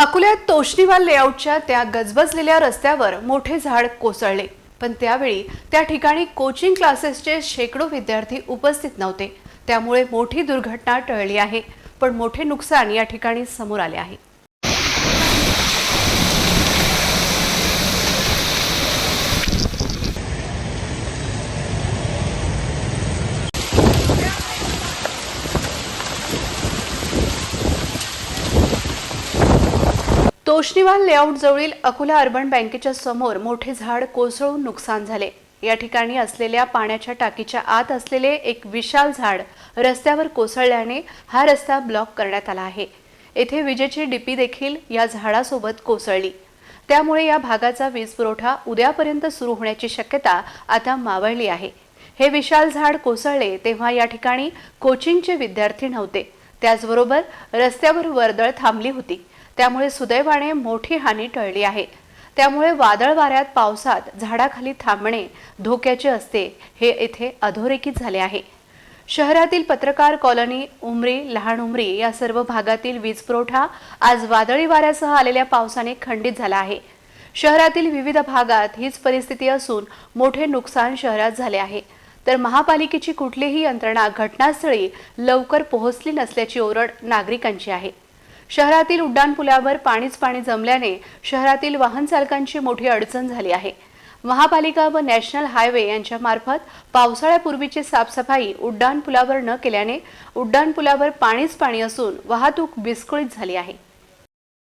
अकोल्यात तोष्णीवाल लेआउटच्या त्या गजबजलेल्या रस्त्यावर मोठे झाड कोसळले. पण त्यावेळी त्या ठिकाणी कोचिंग क्लासेसचे शेकडो विद्यार्थी उपस्थित नव्हते. त्यामुळे मोठी दुर्घटना टळली आहे. पण मोठे नुकसान या ठिकाणी समोर आले आहे. तोष्णीवाल लेआउट जवळील अकोला अर्बन बँकेच्या समोर मोठे झाड कोसळून नुकसान झाले. या ठिकाणी असलेल्या पाण्याच्या टाकीच्या आत असलेले एक विशाल झाड रस्त्यावर कोसळल्याने हा रस्ता ब्लॉक करण्यात आला आहे. येथे विजेची डीपी देखील या झाडासोबत कोसळली. त्यामुळे या भागाचा वीज पुरवठा उद्यापर्यंत सुरू होण्याची शक्यता आता मावळली आहे. हे विशाल झाड कोसळले तेव्हा या ठिकाणी कोचिंगचे विद्यार्थी नव्हते. त्याचबरोबर रस्त्यावर वर्दळ थांबली होती. त्यामुळे सुदैवाने मोठी हानी टळली आहे. त्यामुळे वादळ वाऱ्यात पावसात झाडाखाली थांबणे धोक्याचे असते हे येथे अधोरेखित झाले आहे. शहरातील पत्रकार कॉलनी उमरी लहान उमरी या सर्व भागातील वीज पुरवठा आज वादळी वाऱ्यासह आलेल्या पावसाने खंडित झाला आहे. शहरातील विविध भागात हीच परिस्थिती असून मोठे नुकसान शहरात झाले आहे. तर महापालिकेची कुठलीही यंत्रणा घटनास्थळी लवकर पोहोचली नसल्याची ओरड नागरिकांची आहे. शहरातील उड्डाणपुलावर पाणीच पाणी जमल्याने शहरातील वाहन चालकांची मोठी अडचण झाली आहे. महापालिका व नॅशनल हायवे यांच्या मार्फत पावसाळ्यापूर्वीची साफसफाई उड्डाणपुलावर न केल्याने उड्डाणपुलावर पाणीच पाणी असून वाहतूक विस्कळीत झाली आहे.